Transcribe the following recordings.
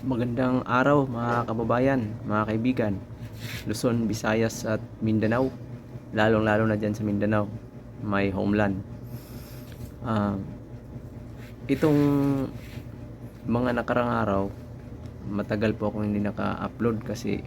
Magandang araw mga kababayan, mga kaibigan. Luzon, Visayas at Mindanao. Lalong-lalo na dyan sa Mindanao, may homeland. Ah, itong mga nakarang araw, matagal po akong hindi naka-upload kasi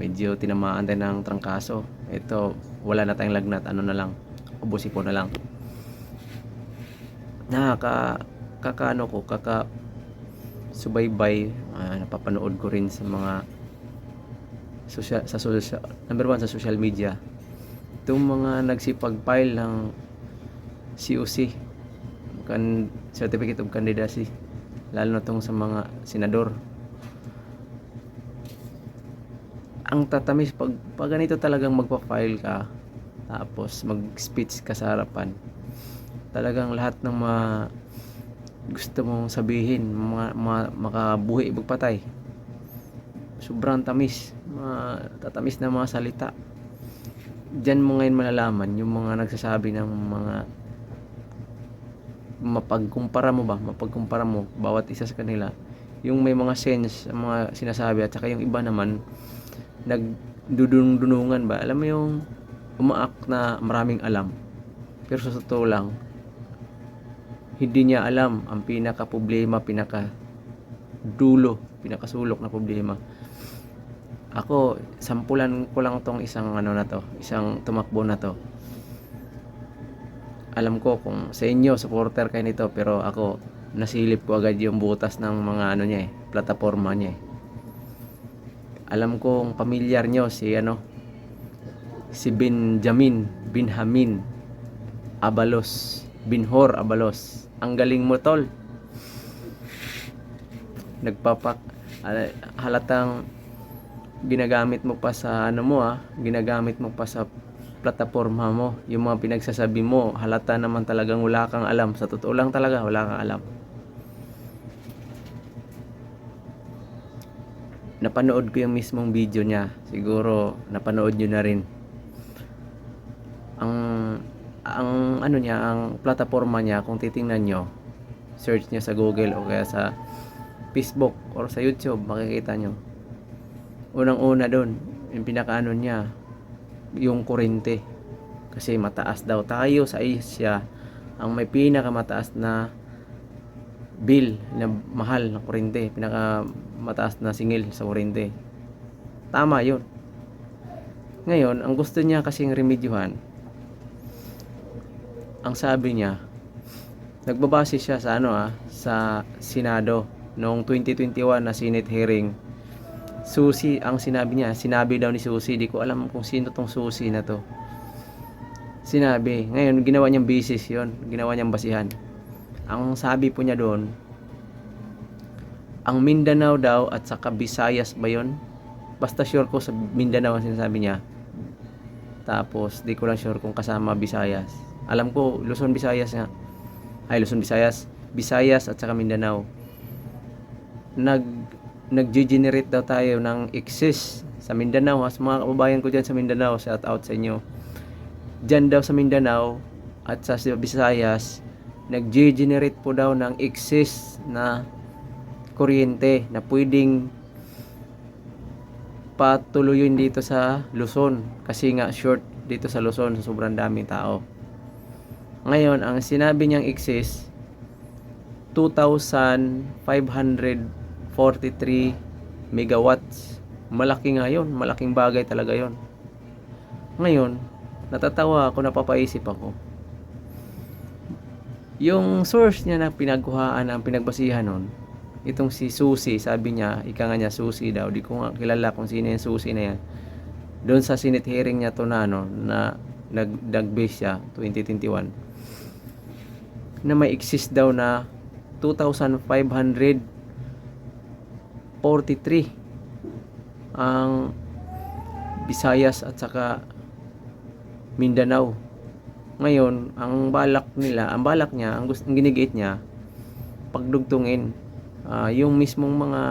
medyo tinamaan tayo ng trangkaso. Ito, wala na tayong lagnat, ano na lang, ubusin ko na lang. Nakaka, kakaano ko, kaka, subaybay ah, napapanood ko rin sa mga social, sa social, number one sa social media. Itong mga nagsipag-file ng COC kan, Certificate of Candidacy lalo na tong sa mga senador. Ang tatamis pag, pag ganito talagang magpa-file ka tapos mag-speech ka sa harapan talagang lahat ng mga gusto mong sabihin mga, mga makabuhi magpatay. Sobrang tamis mga tatamis na mga salita. Diyan mo ngayon malalaman yung mga nagsasabi ng mga mapagkumpara mo ba mapagkumpara mo bawat isa sa kanila. Yung may mga sense ang mga sinasabi at saka yung iba naman nagdudunungan ba? Alam mo yung umaak na maraming alam. Pero sa totoo lang hindi niya alam ang pinaka problema, pinaka dulo, pinaka sulok na problema. Ako, sampulan ko lang tong isang ano na to, isang tumakbo na to. Alam ko kung sa inyo, supporter kayo nito, pero ako, nasilip ko agad yung butas ng mga ano niya eh, plataforma niya eh. Alam kong pamilyar nyo si ano, si Benjamin, Binhamin, Abalos, Binhor Abalos. Ang galing mo tol. Nagpapak ala- halatang ginagamit mo pa sa ano mo ah, ginagamit mo pa sa plataforma mo. Yung mga pinagsasabi mo, halata naman talagang wala kang alam. Sa totoo lang talaga, wala kang alam. Napanood ko yung mismong video niya. Siguro napanood nyo na rin. Ang ang ano niya, ang plataforma niya, kung titingnan nyo, search niya sa Google o kaya sa Facebook or sa YouTube, makikita nyo. Unang-una doon, yung pinakaano niya, yung kurente. Kasi mataas daw tayo sa Asia, ang may pinakamataas na bill na mahal na kurente, pinaka mataas na singil sa kurente. Tama 'yun. Ngayon, ang gusto niya kasing remedyuhan, ang sabi niya, nagbabase siya sa ano ah, sa Senado noong 2021 na Senate hearing. Susi ang sinabi niya, sinabi daw ni Susi, di ko alam kung sino tong Susi na to. Sinabi, ngayon ginawa niyang basis 'yon, ginawa niyang basihan. Ang sabi po niya doon, ang Mindanao daw at saka Visayas ba 'yon? Basta sure ko sa Mindanao ang sinasabi niya. Tapos di ko lang sure kung kasama Visayas. Alam ko Luzon, Visayas nga. Ay Luzon, Visayas, Visayas at saka Mindanao. Nag nag-generate daw tayo ng excess sa Mindanao. Sa mga kababayan ko dyan sa Mindanao, shout out sa inyo. Dyan daw sa Mindanao at sa Visayas, nag-generate po daw ng excess na kuryente na pwedeng patuloyin dito sa Luzon kasi nga short dito sa Luzon sa sobrang daming tao. Ngayon, ang sinabi niyang excess 2,543 megawatts. Malaki nga yun. Malaking bagay talaga yon. Ngayon, natatawa ako, napapaisip ako. Yung source niya na pinagkuhaan, ang pinagbasihan nun, itong si Susi, sabi niya, ika nga niya Susi daw, di ko nga kilala kung sino yung Susi na yan. Doon sa Senate hearing niya to na, ano, na nag-base siya, 2021, na may exist daw na 2,543 ang Visayas at saka Mindanao. Ngayon, ang balak nila, ang balak niya, ang, gusto, ang ginigit niya, pagdugtungin ah, yung mismong mga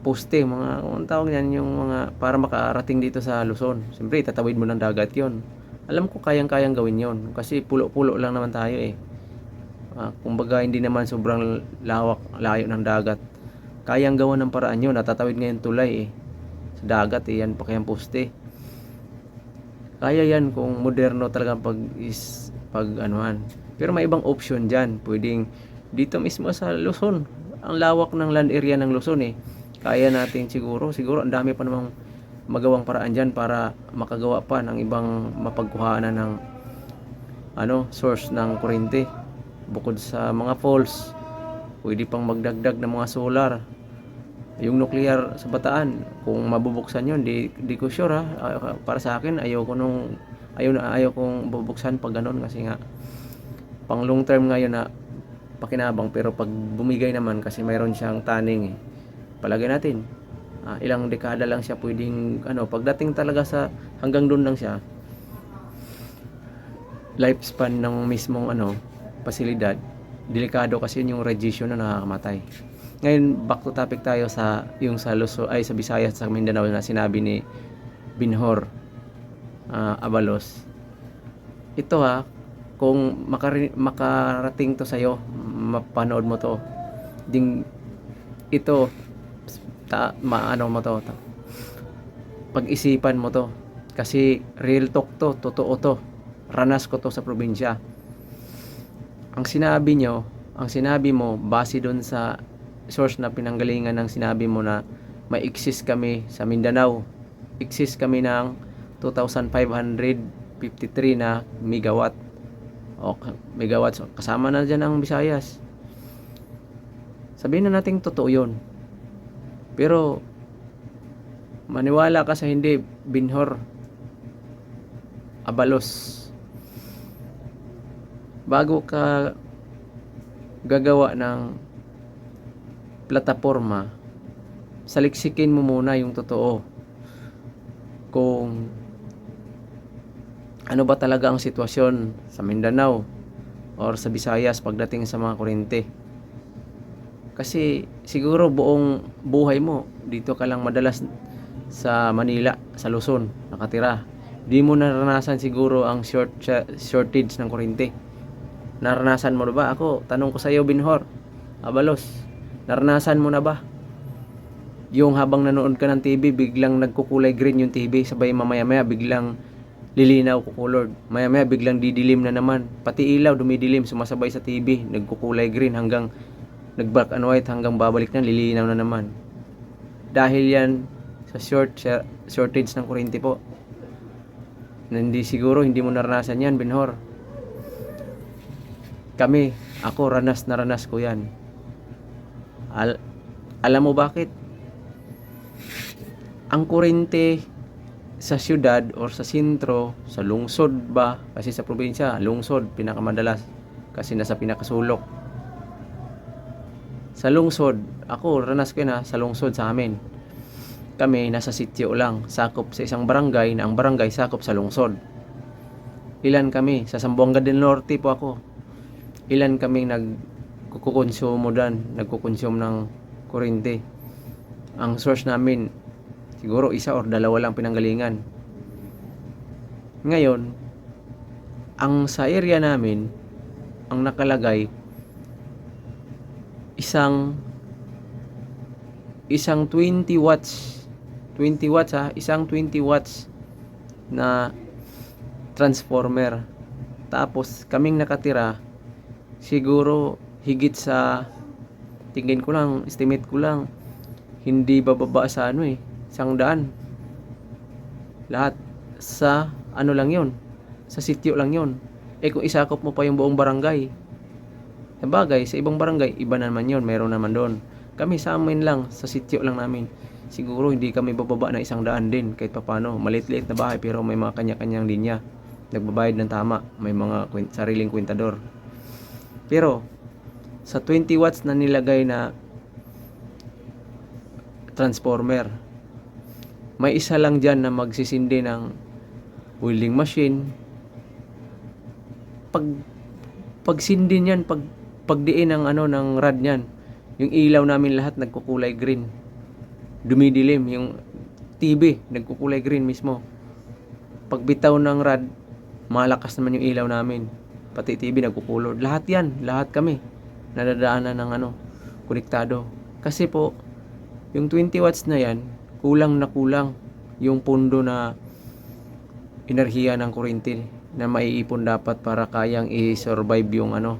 poste, mga ang tawag niyan, yung mga para makarating dito sa Luzon. Siyempre, tatawid mo ng dagat 'yon. Alam ko kayang-kayang gawin 'yon kasi pulo-pulo lang naman tayo eh. Ah, kumbaga hindi naman sobrang lawak, layo ng dagat. kayang gawa ng paraan yun. Natatawid ngayon tulay eh. Sa dagat eh, yan pa kayang poste. Kaya yan kung moderno talaga pag is pag anuhan. Pero may ibang option diyan. Pwedeng dito mismo sa Luzon. Ang lawak ng land area ng Luzon eh. Kaya natin siguro, siguro ang dami pa namang magawang paraan diyan para makagawa pa ng ibang mapagkuhanan ng ano, source ng kuryente. Bukod sa mga falls, pwede pang magdagdag ng mga solar. Yung nuclear sa Bataan, kung mabubuksan yun, di, di ko sure ha. Ah, Para sa akin, ayaw ko nung, ayaw na ayaw kong bubuksan pag ganun kasi nga, pang long term ngayon na pakinabang pero pag bumigay naman kasi mayroon siyang taning eh. Palagay natin, ah, ilang dekada lang siya pwedeng, ano, pagdating talaga sa, hanggang doon lang siya, lifespan ng mismong ano, pasilidad, delikado kasi yun yung radiation na nakakamatay. Ngayon, back to topic tayo sa yung sa Luzon, ay sa Visayas sa Mindanao na sinabi ni Binhor ah, Abalos. Ito ha, kung makari- makarating to sa'yo, mapanood mo to, ding ito, ta, maano mo to, ta- pag-isipan mo to. Kasi real talk to, totoo to. Ranas ko to sa probinsya. Ang sinabi nyo, ang sinabi mo, base doon sa source na pinanggalingan ng sinabi mo na may exist kami sa Mindanao. Exist kami ng 2,553 na megawatt. O, megawatt. Kasama na dyan ang Visayas. Sabihin na natin totoo yun. Pero, maniwala ka sa hindi, Binhor, Abalos. Bago ka gagawa ng plataforma, saliksikin mo muna yung totoo. Kung ano ba talaga ang sitwasyon sa Mindanao or sa Visayas pagdating sa mga kuryente. Kasi siguro buong buhay mo, dito ka lang madalas sa Manila, sa Luzon, nakatira. Di mo naranasan siguro ang short shortage ng kuryente. Naranasan mo na ba? Ako, tanong ko sa iyo, Binhor, Abalos, naranasan mo na ba? Yung habang nanood ka ng TV, biglang nagkukulay green yung TV, sabay mamaya-maya biglang lilinaw kukulord. Maya-maya biglang didilim na naman. Pati ilaw dumidilim, sumasabay sa TV, nagkukulay green hanggang nag-black and white hanggang babalik na lilinaw na naman. Dahil yan sa short shortage ng kuryente po. Na hindi siguro hindi mo naranasan yan, Binhor. Kami, ako ranas na ranas ko yan. Al alam mo bakit? Ang kuryente sa syudad or sa sentro, sa lungsod ba? Kasi sa probinsya, lungsod, pinakamadalas. Kasi nasa pinakasulok. Sa lungsod, ako, ranas ko na sa lungsod sa amin. Kami, nasa sityo lang, sakop sa isang barangay na ang barangay sakop sa lungsod. Ilan kami? Sa Sambuanga del Norte po ako. Ilan kami nagkukonsumo dan, nagkukonsume ng kuryente. Ang source namin, siguro isa or dalawa lang pinanggalingan. Ngayon, ang sa area namin, ang nakalagay, isang isang 20 watts 20 watts ha isang 20 watts na transformer. Tapos kaming nakatira siguro higit sa tingin ko lang estimate ko lang hindi bababa sa ano eh isang daan. Lahat sa ano lang yon sa sityo lang yon eh kung isakop mo pa yung buong barangay sa bagay, sa ibang barangay, iba naman yon meron naman doon. Kami sa amin lang, sa sityo lang namin. Siguro hindi kami bababa na isang daan din, kahit papano. Malit-liit na bahay, pero may mga kanya-kanyang linya. Nagbabayad ng tama, may mga kwin- sariling kwintador. Pero, sa 20 watts na nilagay na transformer, may isa lang dyan na magsisindi ng welding machine. Pag pagsindi niyan, pag pagdiin ng ano ng rad niyan, yung ilaw namin lahat nagkukulay green. Dumidilim yung TV nagkukulay green mismo. Pagbitaw ng rad, malakas naman yung ilaw namin. Pati TV nagkukulod. Lahat 'yan, lahat kami nadadaanan ng ano, konektado. Kasi po Yung 20 watts na yan, kulang na kulang yung pundo na enerhiya ng kuryente na maiipon dapat para kayang i-survive yung ano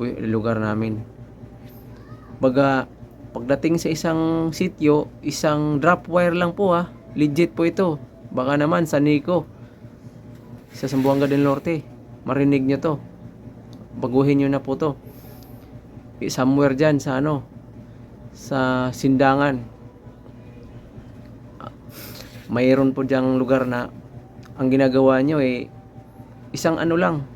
lugar namin. Baga pagdating sa isang sityo, isang drop wire lang po ha. Legit po ito. Baka naman sa Nico sa Zamboanga del Norte. Marinig nyo to. Baguhin nyo na po to. Eh, Somewhere dyan sa ano sa Sindangan. Ah, Mayroon po diyang lugar na ang ginagawa nyo eh isang ano lang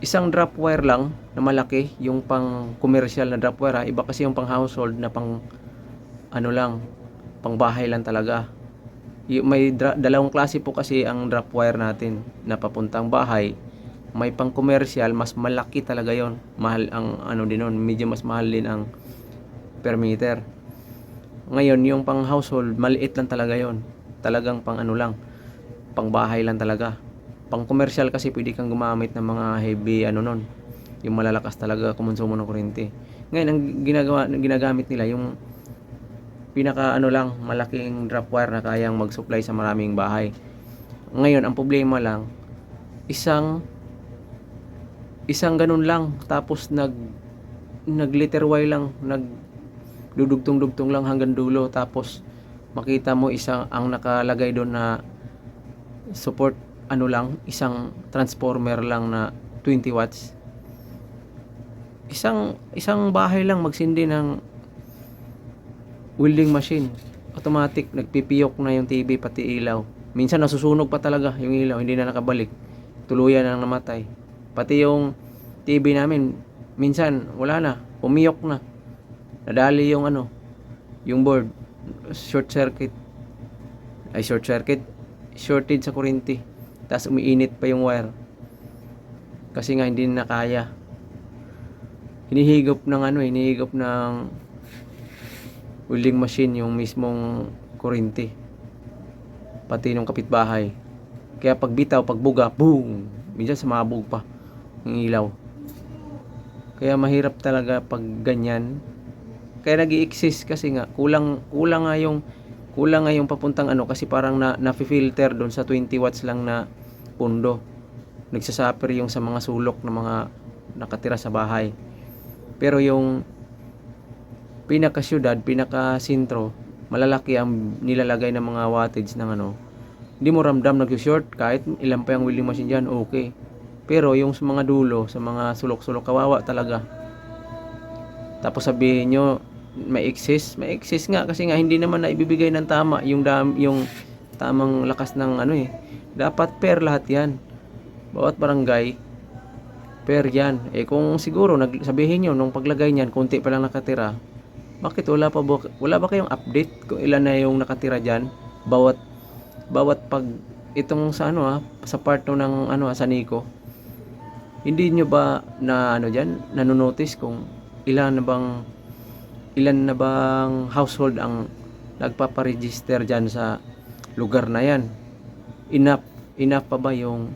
isang drop wire lang na malaki yung pang commercial na drop wire ha. iba kasi yung pang household na pang ano lang pang bahay lang talaga. May dalawang klase po kasi ang drop wire natin na papuntang bahay. May pang commercial mas malaki talaga yon mahal ang ano din nun medyo mas mahal din ang per meter ngayon yung pang household maliit lang talaga yon talagang pang ano lang pang bahay lang talaga pang commercial kasi pwede kang gumamit ng mga heavy ano nun yung malalakas talaga kumonsumo ng kuryente. Ngayon ang ginagawa ginagamit nila yung pinaka ano lang malaking drop wire na kayang mag-supply sa maraming bahay. Ngayon ang problema lang isang isang ganun lang tapos nag nag liter Y lang nag dudugtong-dugtong lang hanggang dulo tapos makita mo isang ang nakalagay doon na support ano lang isang transformer lang na 20 watts. Isang isang bahay lang magsindi ng welding machine. Automatic nagpipiyok na yung TV pati ilaw. Minsan nasusunog pa talaga yung ilaw hindi na nakabalik. Tuluyan na namatay. Pati yung TV namin minsan wala na pumiyok na. Nadali yung ano yung board. Short circuit. Ay short circuit. Shorted sa kuryente tapos umiinit pa yung wire. Kasi nga hindi na kaya. Hinihigop ng ano hinihigop ng welding machine yung mismong kuryente pati nung kapitbahay. Kaya pag bitaw pag buga boom! Minsan sumabog pa yung ilaw. Kaya mahirap talaga pag ganyan. Kaya nag exist kasi nga kulang kulang nga yung kulang nga yung papuntang ano kasi parang na na-filter doon sa 20 watts lang na pundo. Nagsasuffer yung sa mga sulok ng mga nakatira sa bahay. Pero yung pinaka syudad pinaka sentro malalaki ang nilalagay ng mga wattage ng ano. Hindi mo ramdam nag-short kahit ilan pa yung welding machine dyan okay. Pero yung sa mga dulo sa mga sulok-sulok kawawa talaga. Tapos sabihin nyo may excess. May excess nga kasi nga hindi naman na ibibigay ng tama yung dam, yung tamang lakas ng ano eh. Dapat per lahat yan. Bawat barangay per yan. Eh kung siguro nag, sabihin nyo nung paglagay niyan konti pa lang nakatira bakit wala pa ba, wala ba kayong update kung ilan na yung nakatira diyan bawat bawat pag itong sa ano ah sa part ng ano ah, sa Nico hindi nyo ba na ano diyan nanonotice kung ilan na bang ilan na bang household ang nagpaparegister diyan sa lugar na yan. Enough enough pa ba yung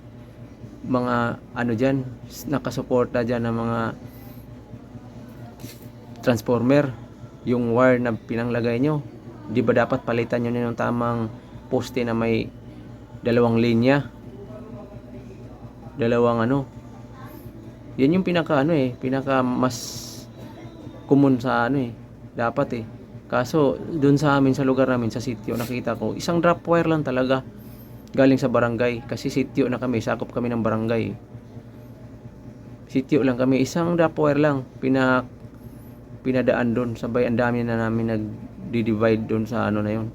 mga ano diyan nakasuporta diyan ng mga transformer? Yung wire na pinanglagay nyo? Di ba dapat palitan nyo ng tamang poste na may dalawang linya? Dalawang ano? Yan yung pinaka ano eh pinaka mas common sa ano eh dapat eh kaso dun sa amin sa lugar namin sa sitio nakita ko isang drop wire lang talaga galing sa barangay. Kasi sitio na kami sakop kami ng barangay. Sitio lang kami isang drop wire lang pinak pinadaan doon sabay ang dami na namin nag-divide doon sa ano na yun.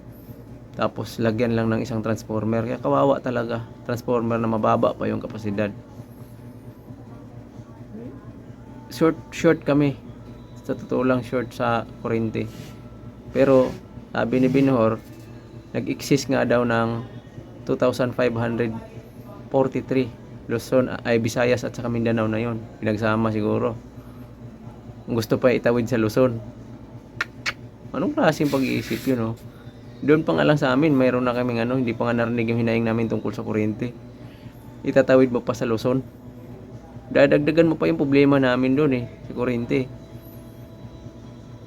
Tapos lagyan lang ng isang transformer. Kaya kawawa talaga transformer na mababa pa yung kapasidad. Short short kami. Sa totoo lang short sa kuryente pero sabi ni Binhor nag-exist nga daw ng 2,543 Luzon ay Visayas at saka Mindanao na yon pinagsama siguro gusto pa itawid sa Luzon. Anong klaseng pag-iisip yun, oh? Doon pa nga lang sa amin, mayroon na kaming ano, hindi pa nga narinig yung hinaing namin tungkol sa kuryente. Itatawid mo pa sa Luzon. Dadagdagan mo pa yung problema namin doon eh, sa kuryente.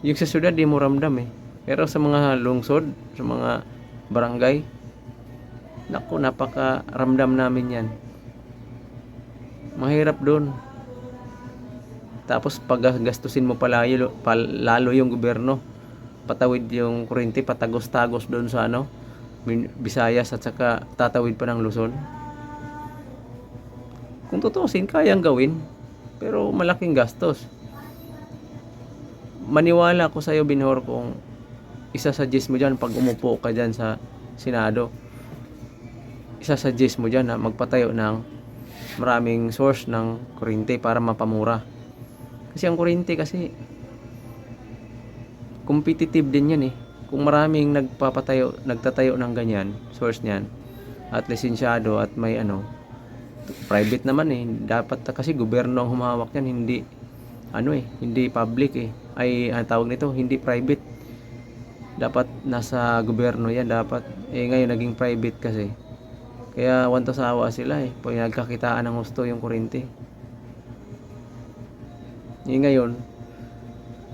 Yung sa syudad, di mo ramdam eh. Pero sa mga lungsod, sa mga barangay, naku, napaka ramdam namin yan. Mahirap doon. Tapos pag gastusin mo palayo, pal, lalo yung gobyerno, patawid yung kurente, patagos-tagos doon sa ano, Visayas at saka tatawid pa ng Luzon. Kung tutusin, kayang gawin. Pero malaking gastos. Maniwala ko sa'yo, Binhor, kung isa-suggest mo dyan pag umupo ka dyan sa Senado. Isa-suggest mo dyan na magpatayo ng maraming source ng kuryente para mapamura. Kasi ang kuryente kasi competitive din yan eh. Kung maraming nagpapatayo, nagtatayo ng ganyan, source niyan, at lisensyado at may ano, private naman eh. Dapat kasi gobyerno ang humawak niyan, hindi ano eh, hindi public eh. Ay, ang tawag nito, hindi private. Dapat nasa gobyerno yan, dapat. Eh ngayon naging private kasi. Kaya wanto sawa sila eh. Pag nagkakitaan ng gusto yung kuryente. Eh ngayon,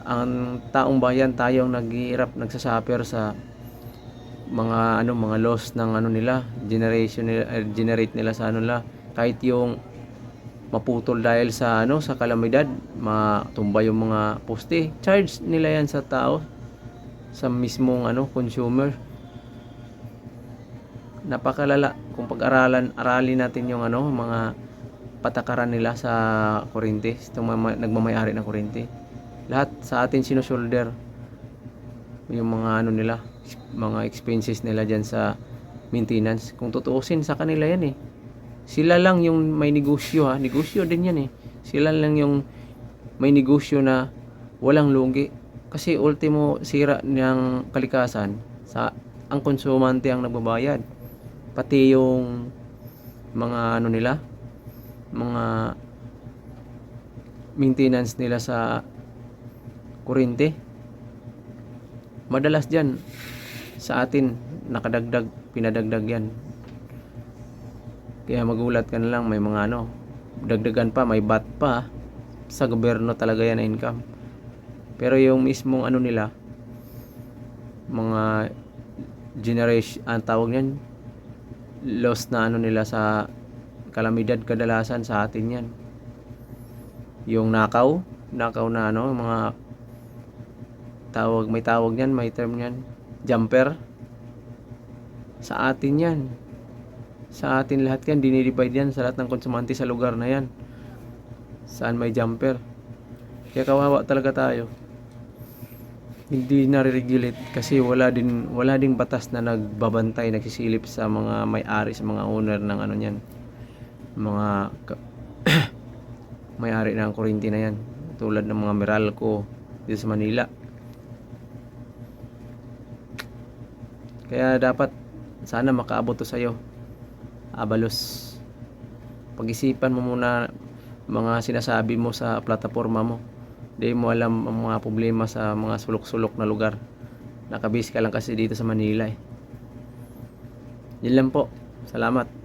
ang taong bayan tayong naghihirap, nagsasuffer sa mga ano mga loss ng ano nila generation nila, eh, generate nila sa ano nila kahit yung maputol dahil sa ano sa kalamidad matumba yung mga poste charge nila yan sa tao sa mismong ano consumer. Napakalala kung pag-aralan aralin natin yung ano mga patakaran nila sa kuryente itong nagmamayari ng kuryente lahat sa atin sinusolder yung mga ano nila mga expenses nila dyan sa maintenance. Kung tutuusin sa kanila yan eh. Sila lang yung may negosyo ha. Negosyo din yan eh. Sila lang yung may negosyo na walang lugi kasi ultimo sira ng kalikasan sa ang konsumante ang nagbabayad. Pati yung mga ano nila mga maintenance nila sa kuryente. Madalas dyan sa atin nakadagdag pinadagdag yan. Kaya magulat ka na lang may mga ano dagdagan pa may bat pa. Sa gobyerno talaga yan na income pero yung mismong ano nila mga generation ang tawag niyan loss na ano nila sa kalamidad kadalasan sa atin yan. Yung nakaw nakaw na ano mga tawag may tawag niyan may term niyan jumper. Sa atin yan. Sa atin lahat yan dinidivide yan sa lahat ng konsumante sa lugar na yan. Saan may jumper. Kaya kawawa talaga tayo hindi nare-regulate kasi wala din wala ding batas na nagbabantay nagsisilip sa mga may-ari sa mga owner ng ano niyan. Mga may-ari ng kuryente na yan. Tulad ng mga Meralco dito sa Manila. Kaya dapat sana makaabot to sa'yo abalos. Pag-isipan mo muna mga sinasabi mo sa plataforma mo di mo alam ang mga problema sa mga sulok-sulok na lugar. Nakabis ka lang kasi dito sa Manila eh. Yun lang po. Salamat